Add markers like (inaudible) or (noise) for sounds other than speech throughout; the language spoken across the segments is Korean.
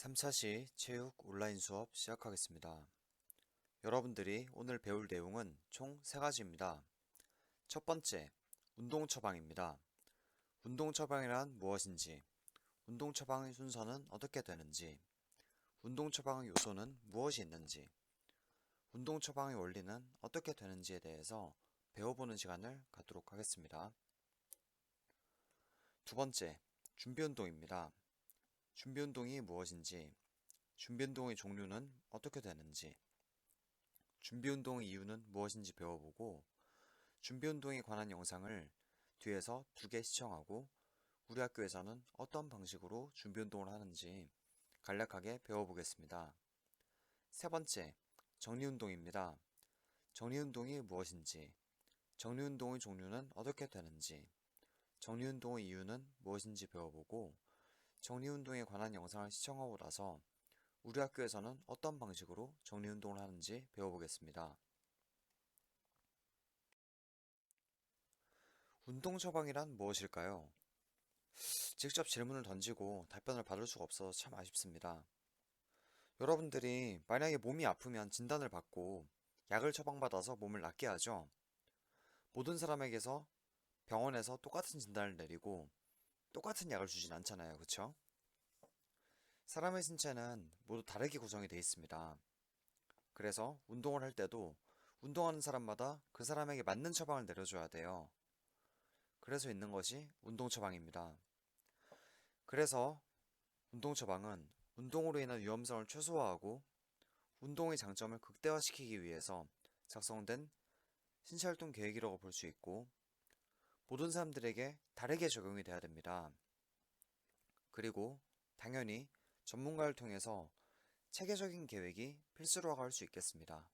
3차시 체육 온라인 수업 시작하겠습니다. 여러분들이 오늘 배울 내용은 총 3가지입니다. 첫 번째, 운동 처방입니다. 운동 처방이란 무엇인지, 운동 처방의 순서는 어떻게 되는지, 운동 처방의 요소는 무엇이 있는지, 운동 처방의 원리는 어떻게 되는지에 대해서 배워보는 시간을 갖도록 하겠습니다. 두 번째, 준비 운동입니다. 준비 운동이 무엇인지, 준비 운동의 종류는 어떻게 되는지, 준비 운동의 이유는 무엇인지 배워보고, 준비 운동에 관한 영상을 뒤에서 두 개 시청하고, 우리 학교에서는 어떤 방식으로 준비 운동을 하는지 간략하게 배워보겠습니다. 세 번째, 정리 운동입니다. 정리 운동이 무엇인지, 정리 운동의 종류는 어떻게 되는지, 정리 운동의 이유는 무엇인지 배워보고, 정리운동에 관한 영상을 시청하고 나서 우리 학교에서는 어떤 방식으로 정리운동을 하는지 배워보겠습니다. 운동 처방이란 무엇일까요? 직접 질문을 던지고 답변을 받을 수가 없어서 참 아쉽습니다. 여러분들이 만약에 몸이 아프면 진단을 받고 약을 처방받아서 몸을 낫게 하죠. 모든 사람에게서 병원에서 똑같은 진단을 내리고 똑같은 약을 주진 않잖아요. 그쵸? 사람의 신체는 모두 다르게 구성이 되어 있습니다. 그래서 운동을 할 때도 운동하는 사람마다 그 사람에게 맞는 처방을 내려줘야 돼요. 그래서 있는 것이 운동 처방입니다. 그래서 운동 처방은 운동으로 인한 위험성을 최소화하고 운동의 장점을 극대화시키기 위해서 작성된 신체 활동 계획이라고 볼 수 있고 모든 사람들에게 다르게 적용이 돼야 됩니다. 그리고 당연히 전문가를 통해서 체계적인 계획이 필수라고 할 수 있겠습니다.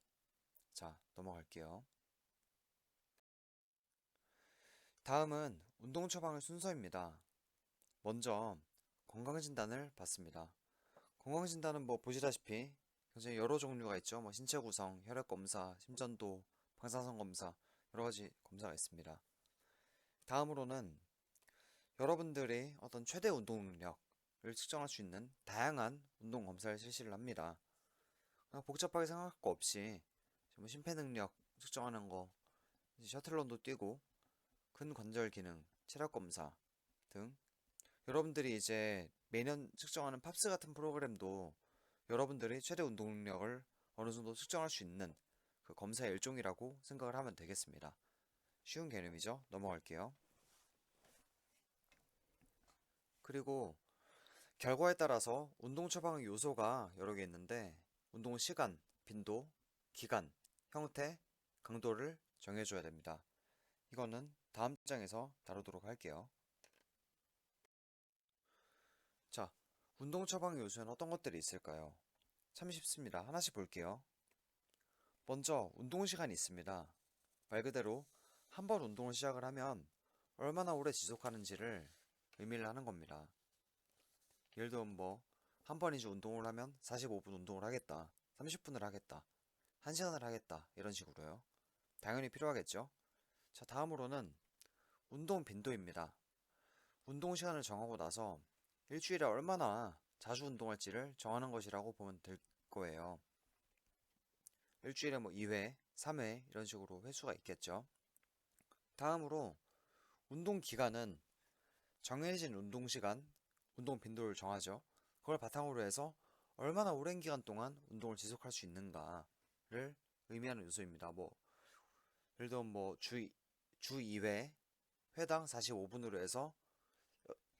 자, 넘어갈게요. 다음은 운동 처방의 순서입니다. 먼저 건강진단을 받습니다. 건강진단은 뭐 보시다시피 굉장히 여러 종류가 있죠. 뭐 신체 구성, 혈액 검사, 심전도, 방사선 검사 여러 가지 검사가 있습니다. 다음으로는 여러분들의 어떤 최대 운동 능력을 측정할 수 있는 다양한 운동 검사를 실시를 합니다. 복잡하게 생각할 거 없이 뭐 심폐 능력 측정하는 거, 셔틀런도 뛰고 근관절 기능, 체력 검사 등 여러분들이 이제 매년 측정하는 팝스 같은 프로그램도 여러분들이 최대 운동 능력을 어느 정도 측정할 수 있는 그 검사의 일종이라고 생각을 하면 되겠습니다. 쉬운 개념이죠. 넘어갈게요. 그리고 결과에 따라서 운동 처방의 요소가 여러 개 있는데 운동 시간, 빈도, 기간, 형태, 강도를 정해줘야 됩니다. 이거는 다음 장에서 다루도록 할게요. 자, 운동 처방의 요소에는 어떤 것들이 있을까요? 참 쉽습니다. 하나씩 볼게요. 먼저 운동 시간이 있습니다. 말 그대로 한 번 운동을 시작을 하면 얼마나 오래 지속하는지를 의미를 하는 겁니다. 예를 들면 뭐, 한 번 이제 운동을 하면 45분 운동을 하겠다. 30분을 하겠다. 1시간을 하겠다. 이런 식으로요. 당연히 필요하겠죠? 자, 다음으로는 운동 빈도입니다. 운동 시간을 정하고 나서 일주일에 얼마나 자주 운동할지를 정하는 것이라고 보면 될 거예요. 일주일에 뭐 2회, 3회 이런 식으로 횟수가 있겠죠. 다음으로 운동 기간은 정해진 운동 시간, 운동 빈도를 정하죠. 그걸 바탕으로 해서 얼마나 오랜 기간 동안 운동을 지속할 수 있는가를 의미하는 요소입니다. 뭐 예를 들면 뭐주 주 2회 회당 45분으로 해서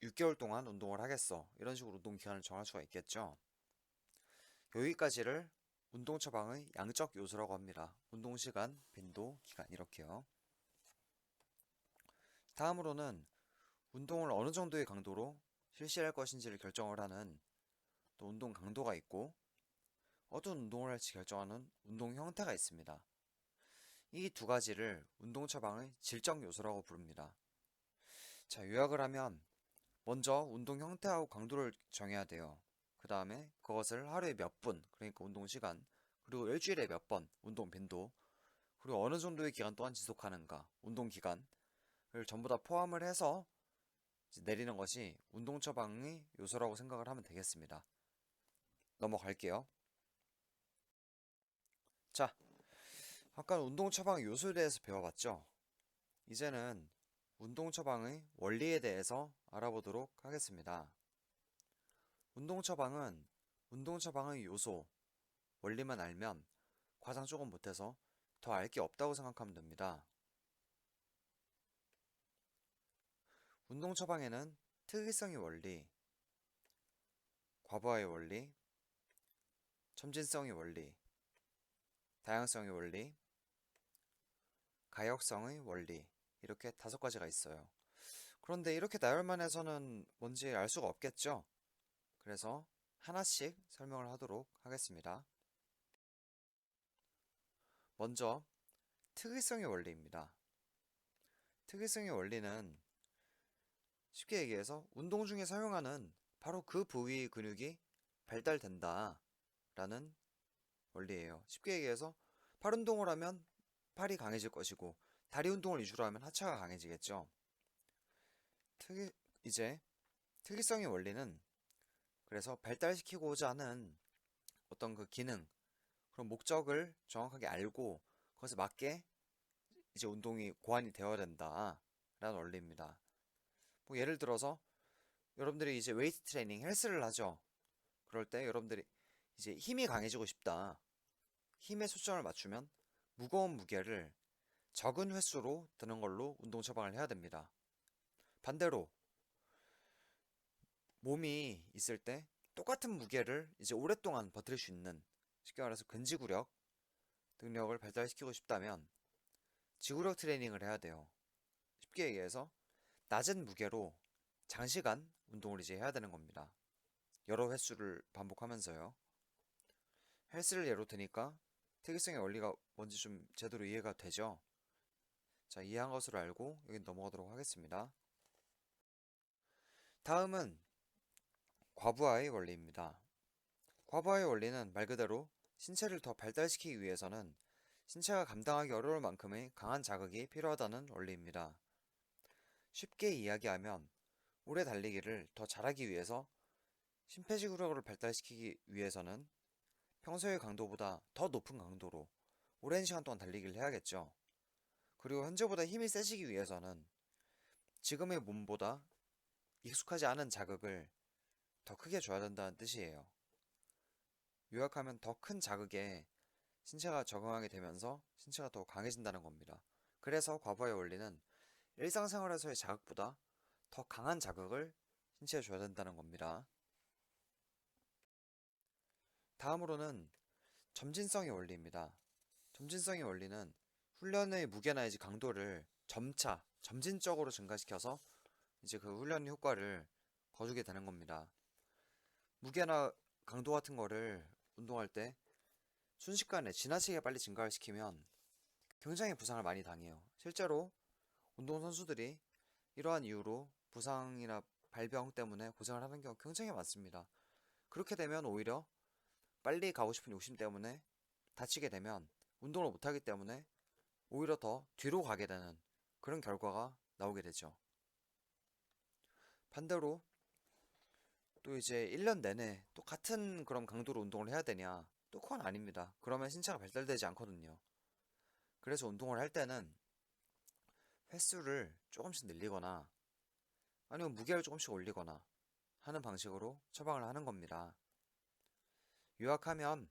6개월 동안 운동을 하겠어. 이런 식으로 운동 기간을 정할 수가 있겠죠. 여기까지를 운동 처방의 양적 요소라고 합니다. 운동 시간, 빈도, 기간 이렇게요. 다음으로는 운동을 어느 정도의 강도로 실시할 것인지를 결정을 하는 또 운동 강도가 있고 어떤 운동을 할지 결정하는 운동 형태가 있습니다. 이 두 가지를 운동 처방의 질적 요소라고 부릅니다. 자, 요약을 하면 먼저 운동 형태하고 강도를 정해야 돼요. 그 다음에 그것을 하루에 몇 분, 그러니까 운동 시간, 그리고 일주일에 몇 번, 운동 빈도, 그리고 어느 정도의 기간 동안 지속하는가, 운동 기간을 전부 다 포함을 해서 내리는 것이 운동 처방의 요소라고 생각을 하면 되겠습니다. 넘어갈게요. 자, 아까 운동 처방 요소에 대해서 배워봤죠? 이제는 운동 처방의 원리에 대해서 알아보도록 하겠습니다. 운동 처방은 운동 처방의 요소, 원리만 알면 과장 조금 못해서 더 알 게 없다고 생각하면 됩니다. 운동 처방에는 특이성의 원리, 과부하의 원리, 첨진성의 원리, 다양성의 원리, 가역성의 원리 이렇게 다섯 가지가 있어요. 그런데 이렇게 나열만 해서는 뭔지 알 수가 없겠죠? 그래서 하나씩 설명을 하도록 하겠습니다. 먼저 특이성의 원리입니다. 특이성의 원리는 쉽게 얘기해서 운동 중에 사용하는 바로 그 부위 근육이 발달된다 라는 원리예요. 쉽게 얘기해서 팔 운동을 하면 팔이 강해질 것이고 다리 운동을 위주로 하면 하체가 강해지겠죠. 특이 이제 특이성의 원리는 그래서 발달시키고자 하는 어떤 그 기능 그런 목적을 정확하게 알고 그것에 맞게 이제 운동이 고안이 되어야 된다라는 원리입니다. 뭐 예를 들어서 여러분들이 이제 웨이트 트레이닝 헬스를 하죠. 그럴 때 여러분들이 이제 힘이 강해지고 싶다. 힘에 초점을 맞추면 무거운 무게를 적은 횟수로 드는 걸로 운동 처방을 해야 됩니다. 반대로 몸이 있을 때 똑같은 무게를 이제 오랫동안 버틸 수 있는 쉽게 말해서 근지구력 능력을 발달시키고 싶다면 지구력 트레이닝을 해야 돼요. 쉽게 얘기해서 낮은 무게로 장시간 운동을 이제 해야 되는 겁니다. 여러 횟수를 반복하면서요. 헬스를 예로 드니까 특이성의 원리가 뭔지 좀 제대로 이해가 되죠? 자, 이해한 것으로 알고 여기 넘어가도록 하겠습니다. 다음은 과부하의 원리입니다. 과부하의 원리는 말 그대로 신체를 더 발달시키기 위해서는 신체가 감당하기 어려울 만큼의 강한 자극이 필요하다는 원리입니다. 쉽게 이야기하면 오래 달리기를 더 잘하기 위해서 심폐지구력을 발달시키기 위해서는 평소의 강도보다 더 높은 강도로 오랜 시간 동안 달리기를 해야겠죠. 그리고 현재보다 힘이 세지기 위해서는 지금의 몸보다 익숙하지 않은 자극을 더 크게 줘야 된다는 뜻이에요. 요약하면 더 큰 자극에 신체가 적응하게 되면서 신체가 더 강해진다는 겁니다. 그래서 과부하의 원리는 일상생활에서의 자극보다 더 강한 자극을 신체에 줘야 된다는 겁니다. 다음으로는 점진성의 원리입니다. 점진성의 원리는 훈련의 무게나 이제 강도를 점차, 점진적으로 증가시켜서 이제 그 훈련 효과를 거두게 되는 겁니다. 무게나 강도 같은 거를 운동할 때 순식간에 지나치게 빨리 증가를 시키면 굉장히 부상을 많이 당해요. 실제로 운동선수들이 이러한 이유로 부상이나 발병 때문에 고생을 하는 경우 굉장히 많습니다. 그렇게 되면 오히려 빨리 가고 싶은 욕심 때문에 다치게 되면 운동을 못하기 때문에 오히려 더 뒤로 가게 되는 그런 결과가 나오게 되죠. 반대로 또 이제 1년 내내 또 같은 그런 강도로 운동을 해야 되냐? 또 그건 아닙니다. 그러면 신체가 발달되지 않거든요. 그래서 운동을 할 때는 횟수를 조금씩 늘리거나 아니면 무게를 조금씩 올리거나 하는 방식으로 처방을 하는 겁니다. 요약하면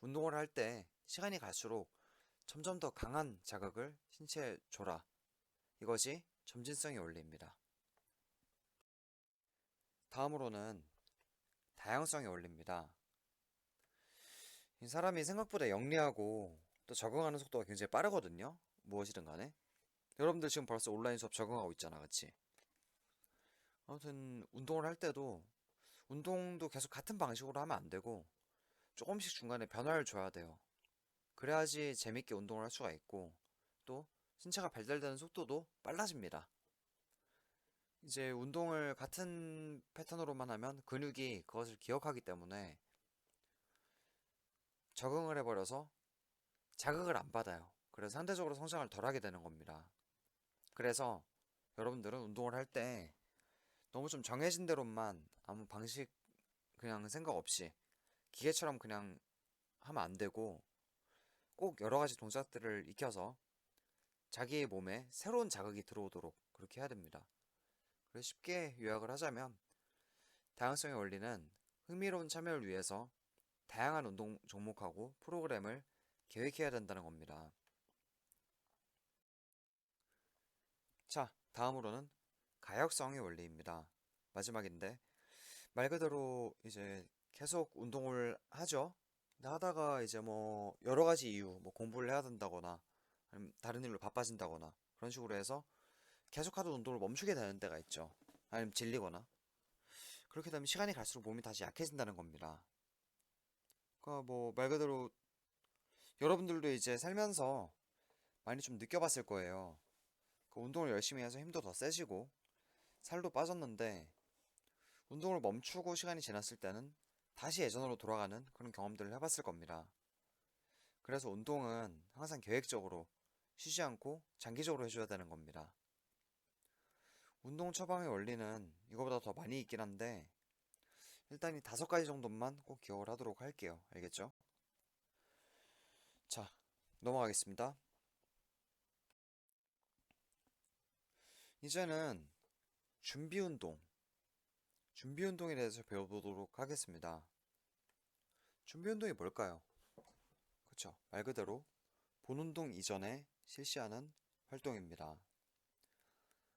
운동을 할 때 시간이 갈수록 점점 더 강한 자극을 신체에 줘라. 이것이 점진성의 원리입니다. 다음으로는 다양성의 원리입니다. 이 사람이 생각보다 영리하고 또 적응하는 속도가 굉장히 빠르거든요. 무엇이든 간에. 여러분들 지금 벌써 온라인 수업 적응하고 있잖아, 그치? 아무튼 운동을 할 때도 운동도 계속 같은 방식으로 하면 안 되고 조금씩 중간에 변화를 줘야 돼요. 그래야지 재밌게 운동을 할 수가 있고 또 신체가 발달되는 속도도 빨라집니다. 이제 운동을 같은 패턴으로만 하면 근육이 그것을 기억하기 때문에 적응을 해버려서 자극을 안 받아요. 그래서 상대적으로 성장을 덜 하게 되는 겁니다. 그래서 여러분들은 운동을 할 때 너무 좀 정해진 대로만 아무 방식 그냥 생각 없이 기계처럼 그냥 하면 안 되고 꼭 여러 가지 동작들을 익혀서 자기의 몸에 새로운 자극이 들어오도록 그렇게 해야 됩니다. 그래서 쉽게 요약을 하자면 다양성의 원리는 흥미로운 참여를 위해서 다양한 운동 종목하고 프로그램을 계획해야 된다는 겁니다. 자, 다음으로는 가역성의 원리입니다. 마지막인데 말 그대로 이제 계속 운동을 하죠. 하다가 이제 뭐 여러 가지 이유, 뭐 공부를 해야 된다거나 아니면 다른 일로 바빠진다거나 그런 식으로 해서 계속 하던 운동을 멈추게 되는 때가 있죠. 아니면 질리거나 그렇게 되면 시간이 갈수록 몸이 다시 약해진다는 겁니다. 그러니까 뭐 말 그대로 여러분들도 이제 살면서 많이 좀 느껴봤을 거예요. 그 운동을 열심히 해서 힘도 더 세지고 살도 빠졌는데 운동을 멈추고 시간이 지났을 때는 다시 예전으로 돌아가는 그런 경험들을 해봤을 겁니다. 그래서 운동은 항상 계획적으로 쉬지 않고 장기적으로 해줘야 되는 겁니다. 운동 처방의 원리는 이거보다 더 많이 있긴 한데 일단 이 다섯 가지 정도만 꼭 기억을 하도록 할게요. 알겠죠? 자, 넘어가겠습니다. 이제는 준비 운동, 준비 운동에 대해서 배워보도록 하겠습니다. 준비 운동이 뭘까요? 그쵸. 말 그대로 본 운동 이전에 실시하는 활동입니다.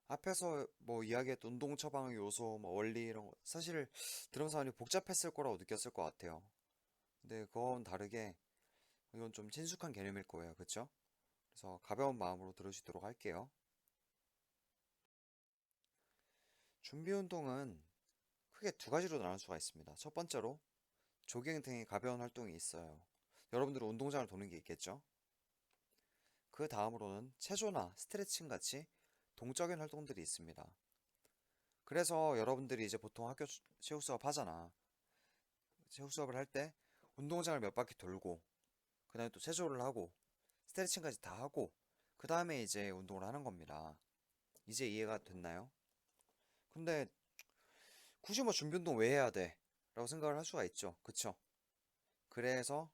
앞에서 뭐 이야기했던 운동 처방의 요소, 뭐 원리 이런 거 사실 들으면서 많이 복잡했을 거라고 느꼈을 것 같아요. 근데 그건 다르게 이건 좀 친숙한 개념일 거예요. 그쵸? 그래서 가벼운 마음으로 들으시도록 할게요. 준비 운동은 크게 두 가지로 나눌 수가 있습니다. 첫 번째로 조깅 등의 가벼운 활동이 있어요. 여러분들은 운동장을 도는 게 있겠죠? 그 다음으로는 체조나 스트레칭 같이 동적인 활동들이 있습니다. 그래서 여러분들이 이제 보통 학교 수- 체육 수업 하잖아. 체육 수업을 할 때 운동장을 몇 바퀴 돌고, 그 다음에 또 체조를 하고, 스트레칭까지 다 하고, 그 다음에 이제 운동을 하는 겁니다. 이제 이해가 됐나요? 근데 굳이 뭐 준비 운동 왜 해야 돼? 라고 생각을 할 수가 있죠. 그쵸? 그래서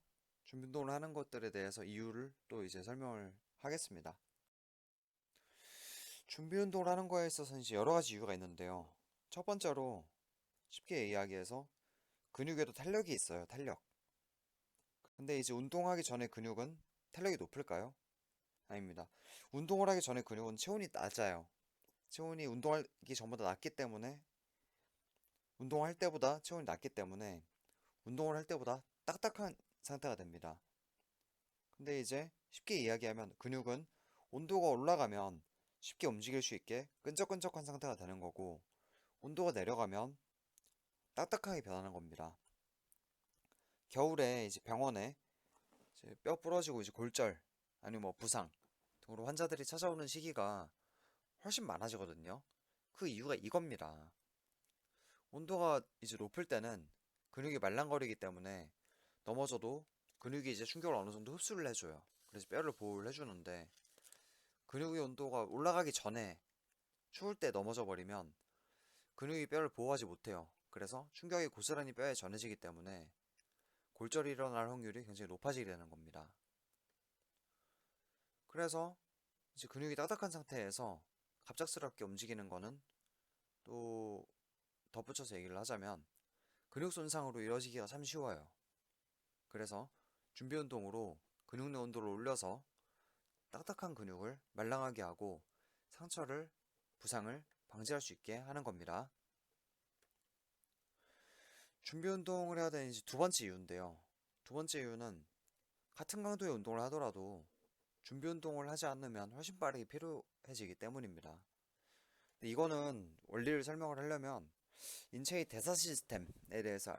준비 운동을 하는 것들에 대해서 이유를 또 이제 설명을 하겠습니다. 준비 운동을 하는 거에 있어서는 이제 여러 가지 이유가 있는데요. 첫 번째로 쉽게 이야기해서 근육에도 탄력이 있어요. 탄력. 근데 이제 운동하기 전에 근육은 탄력이 높을까요? 아닙니다. 운동을 하기 전에 근육은 체온이 낮아요. 체온이 운동하기 전보다 낮기 때문에 운동할 때보다 체온이 낮기 때문에 운동을 할 때보다 딱딱한 상태가 됩니다. 근데 이제 쉽게 이야기하면 근육은 온도가 올라가면 쉽게 움직일 수 있게 끈적끈적한 상태가 되는 거고 온도가 내려가면 딱딱하게 변하는 겁니다. 겨울에 이제 병원에 이제 뼈 부러지고 이제 골절 아니면 뭐 부상 등으로 환자들이 찾아오는 시기가 훨씬 많아지거든요. 그 이유가 이겁니다. 온도가 이제 높을 때는 근육이 말랑거리기 때문에 넘어져도 근육이 이제 충격을 어느 정도 흡수를 해줘요. 그래서 뼈를 보호를 해주는데 근육의 온도가 올라가기 전에 추울 때 넘어져 버리면 근육이 뼈를 보호하지 못해요. 그래서 충격이 고스란히 뼈에 전해지기 때문에 골절이 일어날 확률이 굉장히 높아지게 되는 겁니다. 그래서 이제 근육이 딱딱한 상태에서 갑작스럽게 움직이는 거는 또 덧붙여서 얘기를 하자면 근육 손상으로 이뤄지기가 참 쉬워요. 그래서 준비 운동으로 근육 내 온도를 올려서 딱딱한 근육을 말랑하게 하고 상처를 부상을 방지할 수 있게 하는 겁니다. 준비 운동을 해야 되는 두 번째 이유인데요. 두 번째 이유는 같은 강도의 운동을 하더라도 준비 운동을 하지 않으면 훨씬 빠르게 피로해지기 때문입니다. 이거는 원리를 설명을 하려면 인체의 대사 시스템에 대해서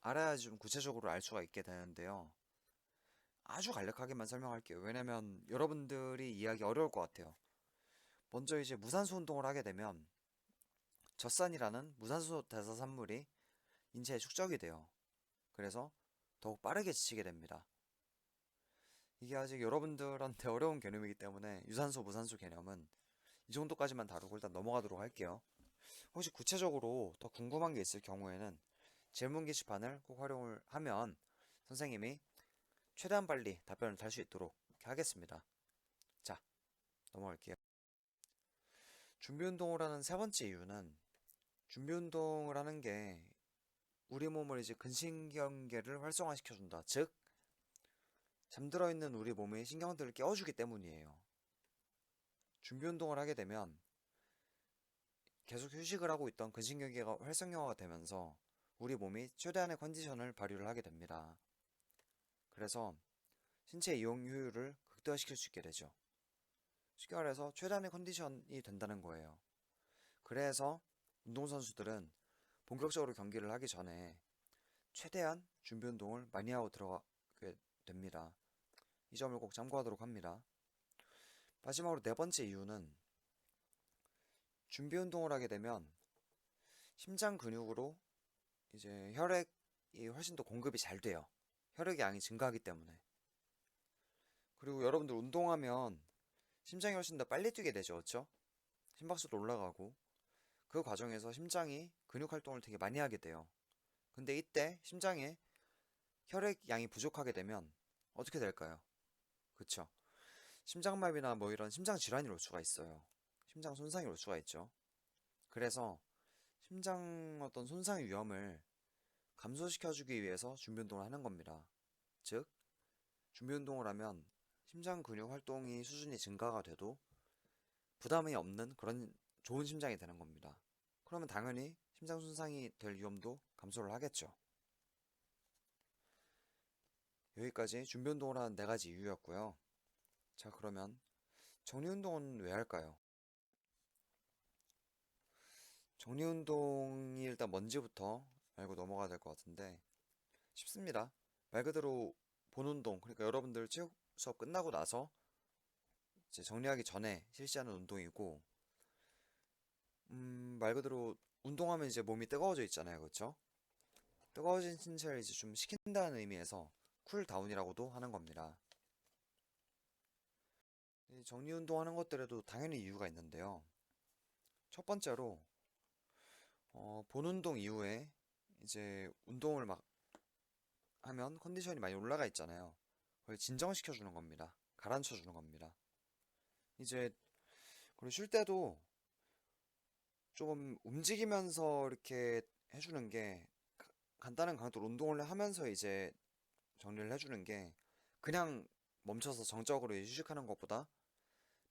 알아야 좀 구체적으로 알 수가 있게 되는데요. 아주 간략하게만 설명할게요. 왜냐면 여러분들이 이해하기 어려울 것 같아요. 먼저 이제 무산소 운동을 하게 되면 젖산이라는 무산소 대사 산물이 인체에 축적이 돼요. 그래서 더욱 빠르게 지치게 됩니다. 이게 아직 여러분들한테 (laughs) 어려운 개념이기 때문에 유산소, 무산소 개념은 이 정도까지만 다루고 일단 넘어가도록 할게요. 혹시 구체적으로 더 궁금한 게 있을 경우에는 질문 게시판을 꼭 활용을 하면 선생님이 최대한 빨리 답변을 달 수 있도록 하겠습니다. 자, 넘어갈게요. 준비 운동을 하는 세 번째 이유는 준비 운동을 하는 게 우리 몸을 이제 근신경계를 활성화시켜준다. 즉, 잠들어 있는 우리 몸의 신경들을 깨워주기 때문이에요. 준비 운동을 하게 되면 계속 휴식을 하고 있던 근신경계가 활성화가 되면서 우리 몸이 최대한의 컨디션을 발휘를 하게 됩니다. 그래서 신체 이용 효율을 극대화시킬 수 있게 되죠. 쉽게 말해서 최대한의 컨디션이 된다는 거예요. 그래서 운동선수들은 본격적으로 경기를 하기 전에 최대한 준비 운동을 많이 하고 들어가게 됩니다. 이 점을 꼭 참고하도록 합니다. 마지막으로 네 번째 이유는 준비 운동을 하게 되면 심장 근육으로 이제 혈액이 훨씬 더 공급이 잘 돼요. 혈액의 양이 증가하기 때문에. 그리고 여러분들 운동하면 심장이 훨씬 더 빨리 뛰게 되죠. 그렇죠? 심박수도 올라가고 그 과정에서 심장이 근육 활동을 되게 많이 하게 돼요. 근데 이때 심장에 혈액 양이 부족하게 되면 어떻게 될까요? 그쵸? 심장마비나 뭐 이런 심장 질환이 올 수가 있어요. 심장 손상이 올 수가 있죠. 그래서 심장 어떤 손상의 위험을 감소시켜주기 위해서 준비 운동을 하는 겁니다. 즉, 준비 운동을 하면 심장 근육 활동이 수준이 증가가 돼도 부담이 없는 그런 좋은 심장이 되는 겁니다. 그러면 당연히 심장 손상이 될 위험도 감소를 하겠죠. 여기까지 준비 운동을 하는 네 가지 이유였고요. 자, 그러면 정리 운동은 왜 할까요? 정리 운동이 일단 뭔지부터 알고 넘어가야 될 것 같은데 쉽습니다. 말 그대로 본 운동, 그러니까 여러분들 체육 수업 끝나고 나서 이제 정리하기 전에 실시하는 운동이고 음, 말 그대로 운동하면 이제 몸이 뜨거워져 있잖아요. 그렇죠? 뜨거워진 신체를 이제 좀 식힌다는 의미에서 쿨다운이라고도 하는 겁니다. 이 정리 운동 하는 것들에도 당연히 이유가 있는데요. 첫 번째로 어, 본 운동 이후에 이제 운동을 막 하면 컨디션이 많이 올라가 있잖아요. 그걸 진정시켜 주는 겁니다. 가라앉혀 주는 겁니다. 이제 그리고 쉴 때도 조금 움직이면서 이렇게 해주는 게 가- 간단한 강도 운동을 하면서 이제 정리를 해주는 게 그냥 멈춰서 정적으로 휴식하는 것보다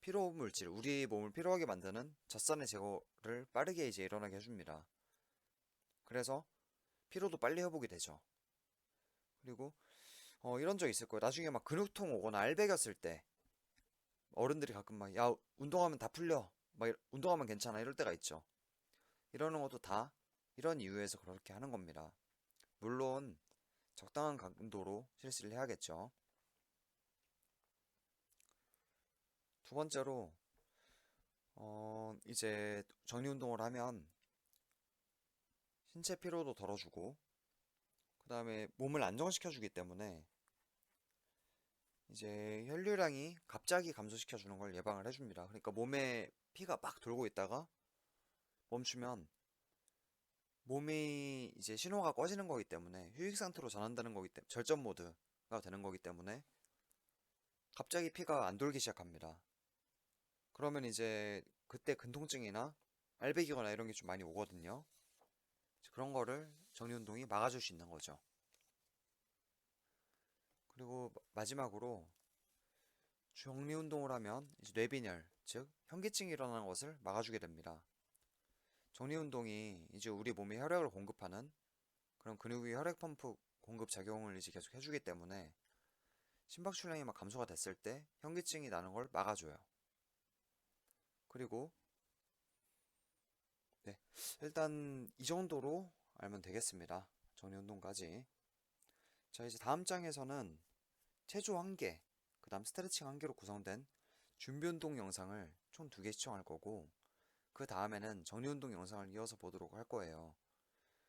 피로 물질, 우리 몸을 피로하게 만드는 젖산의 제거를 빠르게 이제 일어나게 해줍니다. 그래서 피로도 빨리 회복이 되죠. 그리고 어, 이런 적 있을 거예요. 나중에 막 근육통 오거나 알배겼을 때 어른들이 가끔 막 야 운동하면 다 풀려, 막 운동하면 괜찮아 이럴 때가 있죠. 이러는 것도 다 이런 이유에서 그렇게 하는 겁니다. 물론 적당한 강도로 실시를 해야겠죠. 두 번째로 어, 이제 정리 운동을 하면 신체 피로도 덜어주고 그 다음에 몸을 안정시켜 주기 때문에 이제 혈류량이 갑자기 감소시켜 주는 걸 예방을 해줍니다. 그러니까 몸에 피가 막 돌고 있다가 멈추면 몸이 이제 신호가 꺼지는 거기 때문에 휴식 상태로 전환되는 거기 때문에 절전 모드가 되는 거기 때문에 갑자기 피가 안 돌기 시작합니다. 그러면 이제 그때 근통증이나 알배기거나 이런 게 좀 많이 오거든요. 그런 거를 정리 운동이 막아줄 수 있는 거죠. 그리고 마- 마지막으로 정리 운동을 하면 뇌빈혈, 즉 현기증이 일어나는 것을 막아주게 됩니다. 정리 운동이 이제 우리 몸에 혈액을 공급하는 그런 근육의 혈액 펌프 공급 작용을 이제 계속 해주기 때문에 심박출량이 막 감소가 됐을 때 현기증이 나는 걸 막아줘요. 그리고 네, 일단 이 정도로 알면 되겠습니다. 정리 운동까지. 자, 이제 다음 장에서는 체조 한 개, 그 다음 스트레칭 한 개로 구성된 준비 운동 영상을 총 두 개 시청할 거고, 그 다음에는 정리 운동 영상을 이어서 보도록 할 거예요.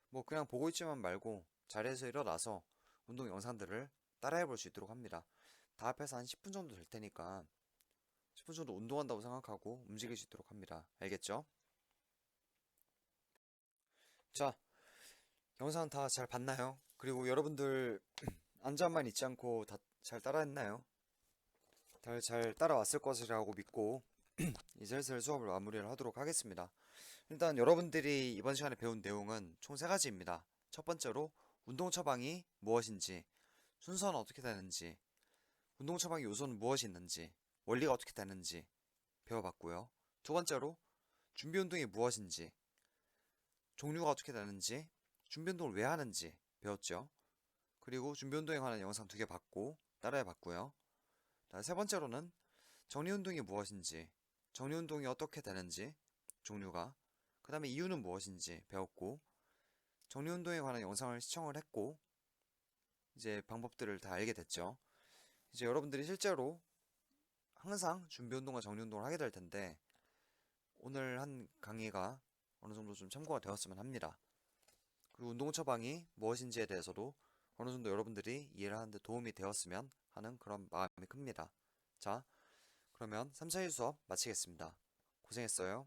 뭐 그냥 보고 있지만 말고 자리에서 일어나서 운동 영상들을 따라해 볼 수 있도록 합니다. 다 합해서 한 10분 정도 될 테니까 10분 정도 운동한다고 생각하고 움직일 수 있도록 합니다. 알겠죠? 자, 영상 다 잘 봤나요? 그리고 여러분들 (clears throat) 안전만 잊지 않고 다 잘 따라했나요? 잘, 잘 따라왔을 것이라고 믿고 (clears throat) 이제 슬슬 수업을 마무리를 하도록 하겠습니다. 일단 여러분들이 이번 시간에 배운 내용은 총 세 가지입니다. 첫 번째로 운동 처방이 무엇인지, 순서는 어떻게 되는지, 운동 처방의 요소는 무엇이 있는지, 원리가 어떻게 되는지 배워봤고요. 두 번째로 준비 운동이 무엇인지, 종류가 어떻게 되는지, 준비 운동을 왜 하는지 배웠죠. 그리고 준비 운동에 관한 영상 두 개 봤고 따라해 봤고요. 세 번째로는 정리 운동이 무엇인지, 정리 운동이 어떻게 되는지, 종류가, 그 다음에 이유는 무엇인지 배웠고, 정리 운동에 관한 영상을 시청을 했고, 이제 방법들을 다 알게 됐죠. 이제 여러분들이 실제로 항상 준비 운동과 정리 운동을 하게 될 텐데, 오늘 한 강의가 어느 정도 좀 참고가 되었으면 합니다. 그리고 운동 처방이 무엇인지에 대해서도 어느 정도 여러분들이 이해를 하는데 도움이 되었으면 하는 그런 마음이 큽니다. 자, 그러면 3, 4일 수업 마치겠습니다. 고생했어요.